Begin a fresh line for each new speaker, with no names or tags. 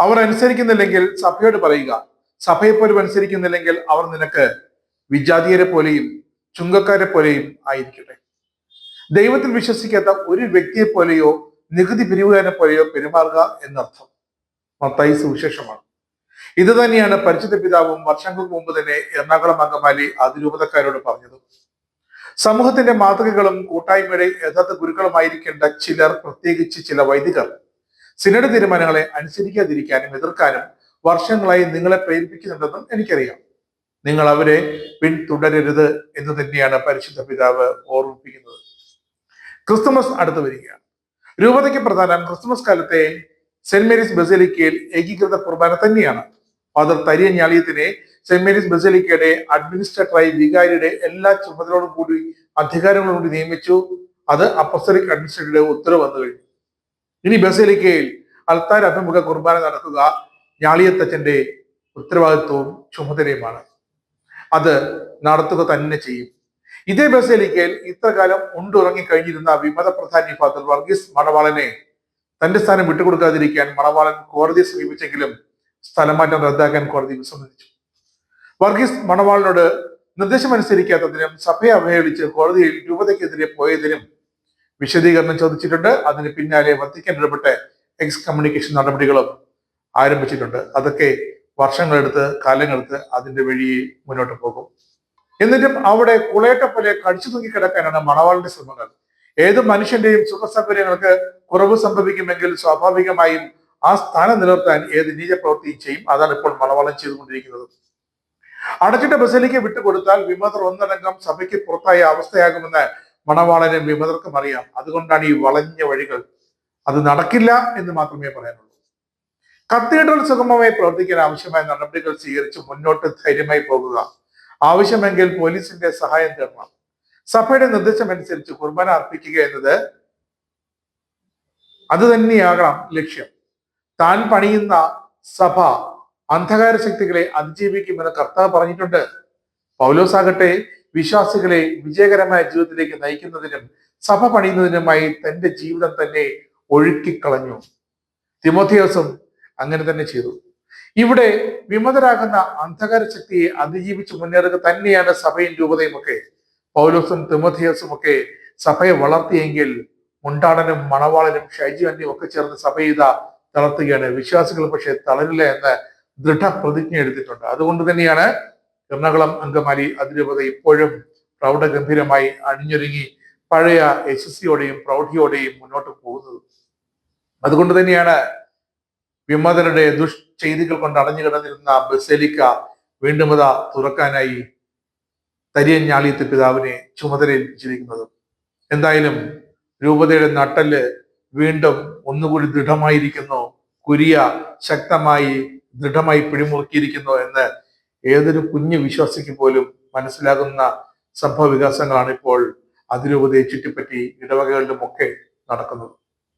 അവർ അനുസരിക്കുന്നില്ലെങ്കിൽ സഭയോട് പറയുക. സഭയെപ്പോലും പോലും അനുസരിക്കുന്നില്ലെങ്കിൽ അവർ നിനക്ക് വിജാതീയരെ പോലെയും ചുങ്കക്കാരെ പോലെയും ആയിരിക്കട്ടെ. ദൈവത്തിൽ വിശ്വസിക്കാത്ത ഒരു വ്യക്തിയെ പോലെയോ നികുതി പിരിവുകാരനെ പോലെയോ പെരുമാറുക എന്നർത്ഥം മത്തായി സുവിശേഷമാണ്. ഇത് തന്നെയാണ് പരിശുദ്ധ പിതാവും വർഷങ്ങൾക്ക് മുമ്പ് തന്നെ എറണാകുളം അങ്കമാലി അതിരൂപതക്കാരോട് പറഞ്ഞത്. സമൂഹത്തിന്റെ മാതൃകകളും കൂട്ടായ്മയുടെ യഥാർത്ഥ ഗുരുക്കളുമായിരിക്കേണ്ട ചിലർ പ്രത്യേകിച്ച് ചില വൈദികർ. സിനഡ് തീരുമാനങ്ങളെ അനുസരിക്കാതിരിക്കാനും എതിർക്കാനും വർഷങ്ങളായി നിങ്ങളെ പ്രേരിപ്പിക്കുന്നുണ്ടെന്നും എനിക്കറിയാം. നിങ്ങൾ അവരെ പിന്തുടരരുത് എന്ന് തന്നെയാണ് പരിശുദ്ധ പിതാവ് ഓർമ്മിപ്പിക്കുന്നത്. ക്രിസ്തുമസ് അടുത്തു വരികയാണ്. രൂപതയ്ക്ക് പ്രധാനം ക്രിസ്തുമസ് കാലത്തെ സെന്റ് മേരീസ് ബസലിക്കയിൽ ഏകീകൃത കുർബാന തന്നെയാണ്. ഫാദർ തരിയൻ ഞാളിയത്തിനെ സെന്റ് മേരീസ് ബസലിക്കയുടെ അഡ്മിനിസ്ട്രേറ്ററായി വികാരിയുടെ എല്ലാ ചുമതലയോടും കൂടി അധികാരങ്ങളോടും നിയമിച്ചു. അത് അപ്പസ്തലിക് അഡ്മിനിസ്ട്രേറ്ററുടെ ഉത്തരവ് വന്നു കഴിഞ്ഞു ഇനി ബസലിക്കയിൽ അൽത്താർ അഭിമുഖ കുർബാന നടത്തുക ഞാളിയത്തച്ഛന്റെ ഉത്തരവാദിത്വവും ചുമതലയുമാണ്. അത് നടത്തുക തന്നെ ചെയ്യും. ഇതേ ബസലിക്കയിൽ ഇത്രകാലം ഉണ്ടുറങ്ങി കഴിഞ്ഞിരുന്ന വിമത പ്രധാനി ഫാദർ വർഗീസ് മണവാളനെ തന്റെ സ്ഥാനം വിട്ടുകൊടുക്കാതിരിക്കാൻ മണവാളൻ കോടതിയെ സമീപിച്ചെങ്കിലും സ്ഥലമാറ്റം റദ്ദാക്കാൻ കോടതി വിസമ്മതിച്ചു. വർഗീസ് മണവാളിനോട് നിർദ്ദേശമനുസരിക്കാത്തതിനും സഭയെ അവഹേളിച്ച് കോടതിയിൽ രൂപതയ്ക്കെതിരെ പോയതിനും വിശദീകരണം ചോദിച്ചിട്ടുണ്ട്. അതിന് പിന്നാലെ വത്തിക്കാൻ ഇടപെട്ട് എക്സ് കമ്മ്യൂണിക്കേഷൻ നടപടികളും ആരംഭിച്ചിട്ടുണ്ട്. അതൊക്കെ വർഷങ്ങളെടുത്ത് കാലങ്ങളെടുത്ത് അതിന്റെ വഴി മുന്നോട്ട് പോകും. എന്നിട്ടും അവിടെ കുളേട്ട പോലെ കടിച്ചു തൂങ്ങി കിടക്കാനാണ് മണവാളിന്റെ ശ്രമങ്ങൾ. ഏത് മനുഷ്യന്റെയും സുഖസൗകര്യങ്ങൾക്ക് കുറവ് സംഭവിക്കുമെങ്കിൽ സ്വാഭാവികമായും ആ സ്ഥാനം നിലനിർത്താൻ ഏത് നീചപ്രവൃത്തിയും ചെയ്യും. അതാണ് ഇപ്പോൾ മണവാളം ചെയ്തുകൊണ്ടിരിക്കുന്നത്. അടച്ചിട്ട ബസലിക്ക് വിട്ടുകൊടുത്താൽ വിമതർ ഒന്നടങ്കം സഭയ്ക്ക് പുറത്തായ അവസ്ഥയാകുമെന്ന് മണവാളനും വിമതർക്കും അറിയാം. അതുകൊണ്ടാണ് ഈ വളഞ്ഞ വഴികൾ അത് നടക്കില്ല എന്ന് മാത്രമേ പറയാനുള്ളൂ. കത്തീഡ്രൽ സുഗമമായി പ്രവർത്തിക്കാൻ ആവശ്യമായ നടപടികൾ സ്വീകരിച്ച് മുന്നോട്ട് ധൈര്യമായി പോകുക. ആവശ്യമെങ്കിൽ പോലീസിന്റെ സഹായം തേടണം. സഭയുടെ നിർദ്ദേശമനുസരിച്ച് കുർബാന അർപ്പിക്കുക എന്നത് അത് തന്നെയാകണം ലക്ഷ്യം. താൻ പണിയുന്ന സഭ അന്ധകാര ശക്തികളെ അതിജീവിക്കുമെന്ന് കർത്താവ് പറഞ്ഞിട്ടുണ്ട്. പൗലോസ് ആകട്ടെ വിശ്വാസികളെ വിജയകരമായ ജീവിതത്തിലേക്ക് നയിക്കുന്നതിനും സഭ പണിയുന്നതിനുമായി തന്റെ ജീവിതം തന്നെ ഒഴുക്കിക്കളഞ്ഞു. തിമോത്തിയോസും അങ്ങനെ തന്നെ ചെയ്തു. ഇവിടെ വിമതരാകുന്ന അന്ധകാര ശക്തിയെ അതിജീവിച്ച് മുന്നേറുക തന്നെയാണ് സഭയും രൂപതയും ഒക്കെ. പൗലോസും തിമോത്തിയോസും ഒക്കെ സഭയെ വളർത്തിയെങ്കിൽ മുണ്ടാടനും മണവാളനും ഷൈജി അന്യും ഒക്കെ ചേർന്ന് സഭ ചെയ്ത തളർത്തുകയാണ്. വിശ്വാസികൾ പക്ഷെ തളരില്ല എന്ന് ദൃഢപ്രതിജ്ഞ എടുത്തിട്ടുണ്ട്. അതുകൊണ്ട് തന്നെയാണ് എറണാകുളം അങ്കമാലി അതിരൂപത ഇപ്പോഴും പ്രൗഢഗംഭീരമായി അണിഞ്ഞൊരുങ്ങി പഴയ യശസ്സിയോടെയും പ്രൗഢിയോടെയും മുന്നോട്ട് പോകുന്നത്. അതുകൊണ്ട് തന്നെയാണ് വിമതരുടെ ദുഷ്ചെയ്തികൾ കൊണ്ട് അടഞ്ഞു കിടന്നിരുന്ന ബസേലിക്ക വീണ്ടും അത തുറക്കാനായി തരിയൻ ഞാളിയത്തെ പിതാവിനെ ചുമതലയേൽപ്പിച്ചിരിക്കുന്നത് എന്തായാലും രൂപതയുടെ നട്ടൽ വീണ്ടും ഒന്നുകൂടി ദൃഢമായിരിക്കുന്നു. കുരിയ ശക്തമായി ദൃഢമായി പിടിമുറുക്കിയിരിക്കുന്നു എന്ന് ഏതൊരു കുഞ്ഞു വിശ്വാസിക്ക് പോലും മനസ്സിലാകുന്ന സംഭവ വികാസങ്ങളാണ് ഇപ്പോൾ അതിരൂപതയെ ചുറ്റിപ്പറ്റി ഇടവകകളിലുമൊക്കെ നടക്കുന്നത്.